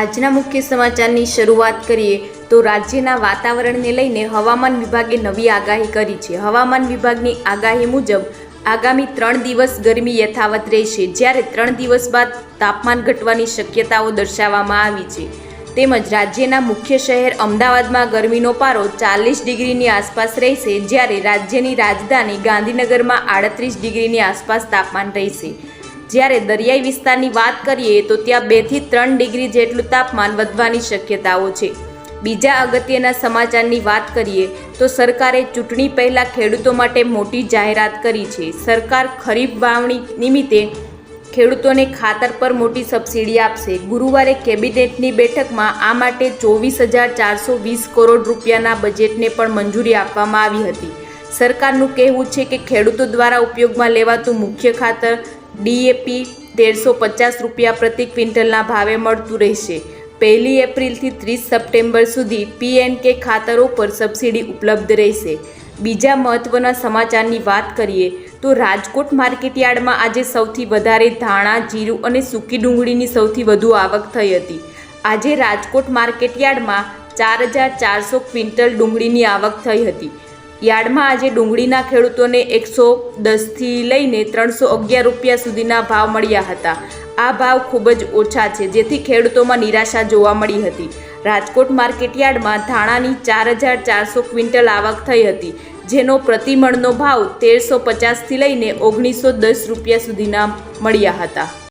આજના મુખ્ય સમાચારની શરૂઆત કરીએ તો રાજ્યના વાતાવરણને લઈને હવામાન વિભાગે નવી આગાહી કરી છે. હવામાન વિભાગની આગાહી મુજબ, આગામી ત્રણ દિવસ ગરમી યથાવત રહેશે, જ્યારે ત્રણ દિવસ બાદ તાપમાન ઘટવાની શક્યતાઓ દર્શાવવામાં આવી છે. તેમજ રાજ્યના મુખ્ય શહેર અમદાવાદમાં ગરમીનો પારો ચાલીસ ડિગ્રીની આસપાસ રહેશે, જ્યારે રાજ્યની રાજધાની ગાંધીનગરમાં આડત્રીસ ડિગ્રીની આસપાસ તાપમાન રહેશે. જ્યારે દરિયાઈ વિસ્તારની વાત કરીએ તો ત્યાં બેથી ત્રણ ડિગ્રી જેટલું તાપમાન વધવાની શક્યતાઓ છે. બીજા અગત્યના સમાચારની વાત કરીએ તો સરકારે ચૂંટણી પહેલાં ખેડૂતો માટે મોટી જાહેરાત કરી છે. સરકાર ખરીફ વાવણી નિમિત્તે ખેડૂતોને ખાતર પર મોટી સબસિડી આપશે. ગુરુવારે કેબિનેટની બેઠકમાં આ માટે ચોવીસ હજાર ચારસો વીસ કરોડ રૂપિયાના બજેટને પણ મંજૂરી આપવામાં આવી હતી. સરકારનું કહેવું છે કે ખેડૂતો દ્વારા ઉપયોગમાં લેવાતું મુખ્ય ખાતર ડીએપી તેરસો પચાસ રૂપિયા પ્રતિ ક્વિન્ટલના ભાવે મળતું રહેશે. પહેલી એપ્રિલથી ત્રીસ સપ્ટેમ્બર સુધી પીએનકે ખાતરો પર સબસિડી ઉપલબ્ધ રહેશે. બીજા મહત્ત્વના સમાચારની વાત કરીએ, તો રાજકોટ માર્કેટયાર્ડમાં આજે સૌથી વધારે ધાણા, જીરું અને સૂકી ડુંગળીની સૌથી વધુ આવક થઈ હતી. આજે રાજકોટ માર્કેટયાર્ડમાં ચાર હજાર ચારસો ક્વિન્ટલ ડુંગળીની આવક થઈ હતી. યાર્ડમાં આજે ડુંગળીના ખેડૂતોને એકસો દસથી લઈને ત્રણસો અગિયાર રૂપિયા સુધીના ભાવ મળ્યા હતા. આ ભાવ ખૂબ જ ઓછા છે, જેથી ખેડૂતોમાં નિરાશા જોવા મળી હતી. રાજકોટ માર્કેટયાર્ડમાં ધાણાની ચાર હજાર ચારસો ક્વિન્ટલ આવક થઈ હતી, જેનો પ્રતિમણનો ભાવ તેરસો પચાસથી લઈને ઓગણીસો દસ રૂપિયા સુધીના મળ્યા હતા.